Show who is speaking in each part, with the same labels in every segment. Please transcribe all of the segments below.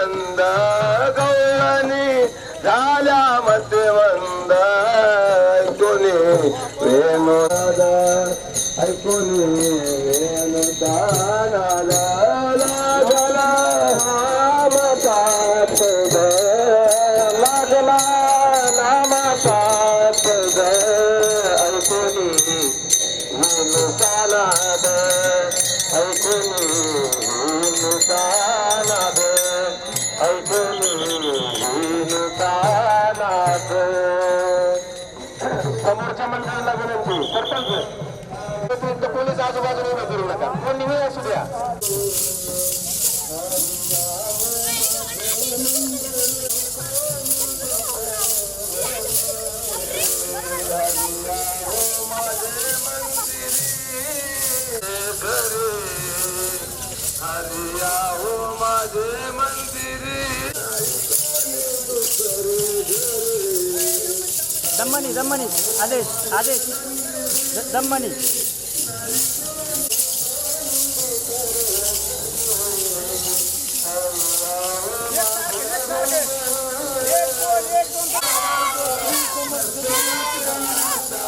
Speaker 1: मंद गौरणी झाल्या पोलीस आजूबाजूला उभे करू नका कोण निघू असू द्या हरिया हो माझे मंदिरी
Speaker 2: दम्मनी दम्मनी आदेश आदेश द- दम्मनी
Speaker 3: जय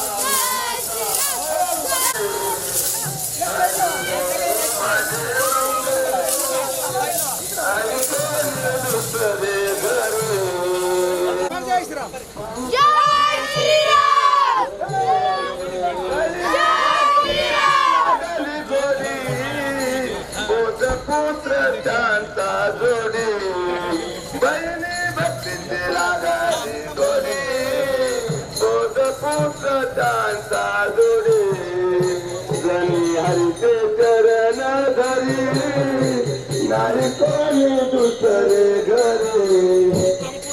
Speaker 1: दुसरे घरी.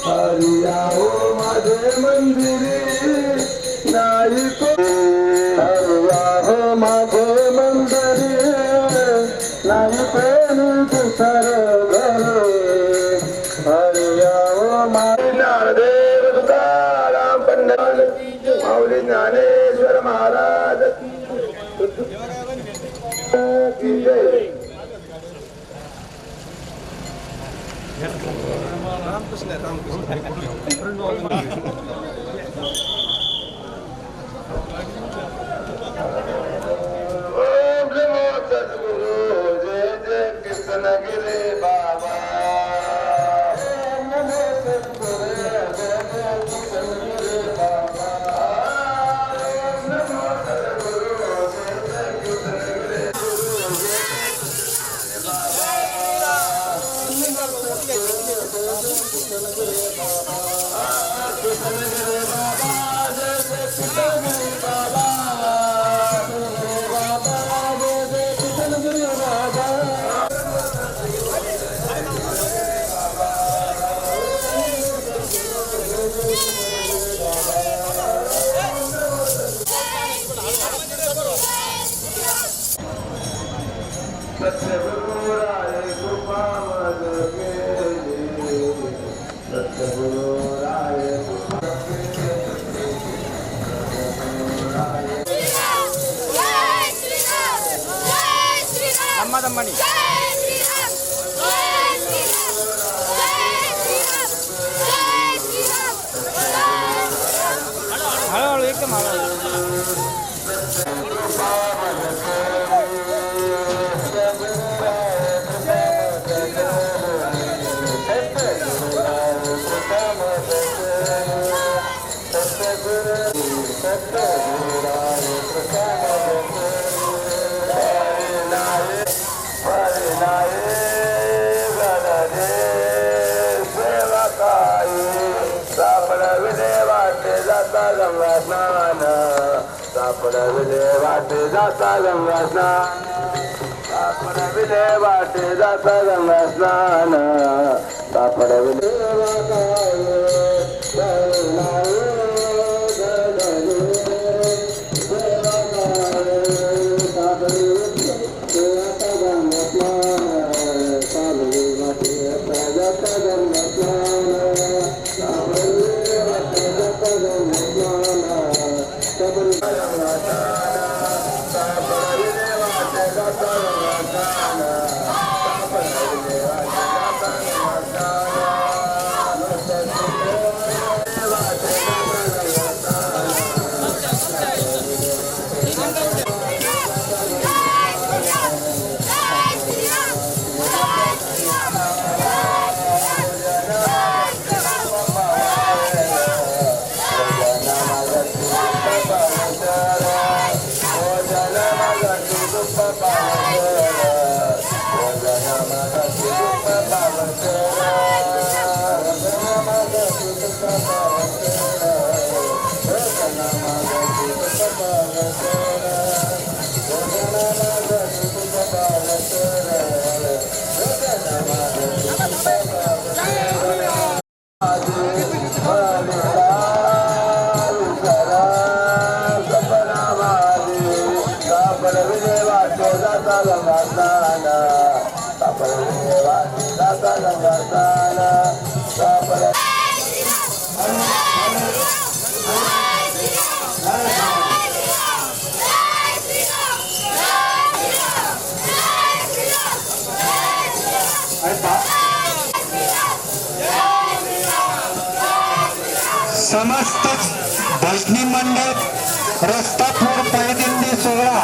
Speaker 1: हरिया हो माझे मंदिरी. नाही कोणी हरिया हो माझे मंदिरी. नाही कोणी दुसरं घरी. हरिया हो माझे ज्ञानदेव श्री ज्ञानेश्वर महाराज की जय. ओम नमो सद्गुरु जय जय
Speaker 2: कृष्ण
Speaker 1: गिरी। वाटे जाता गंगा स्नान सापडविले वाटे जाता गंगा स्नान सापडविले Bhagavato समस्त मंडप रस्ता रस्तापूर पैदिंडी सोहळा.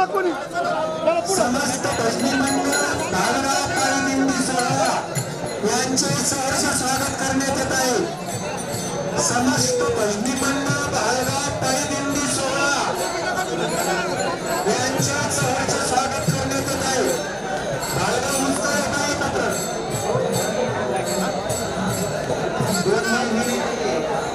Speaker 1: समस्त भजनी मंडळ भालगाव सोहळा यांचे सहर्ष स्वागत करण्यात येत आहे समस्त भजनी मंडळ भालगाव पायदिंडी सोहळा यांच्या सहर्ष स्वागत करण्यात येत आहे भालगाव नुसतं येत आहे पत्र दोन महिने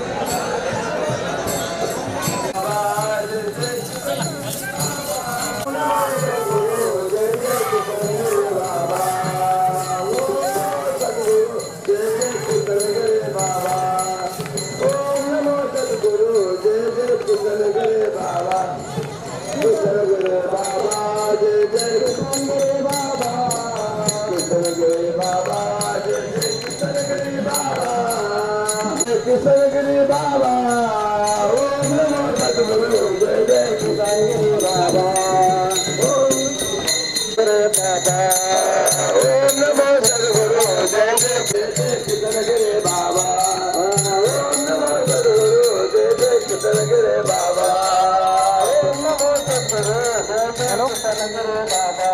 Speaker 2: किशनगिरी बाबा ओम नमो सद्गुरु जय जय बाबा ओम दादा ओम नमो सद्गुरु जय जय जय बाबा ओम नमो सद्गुरु जय जय किशनगिरी बाबा ओम नमो सद्गुरु जय जय किशनगिरी बाबा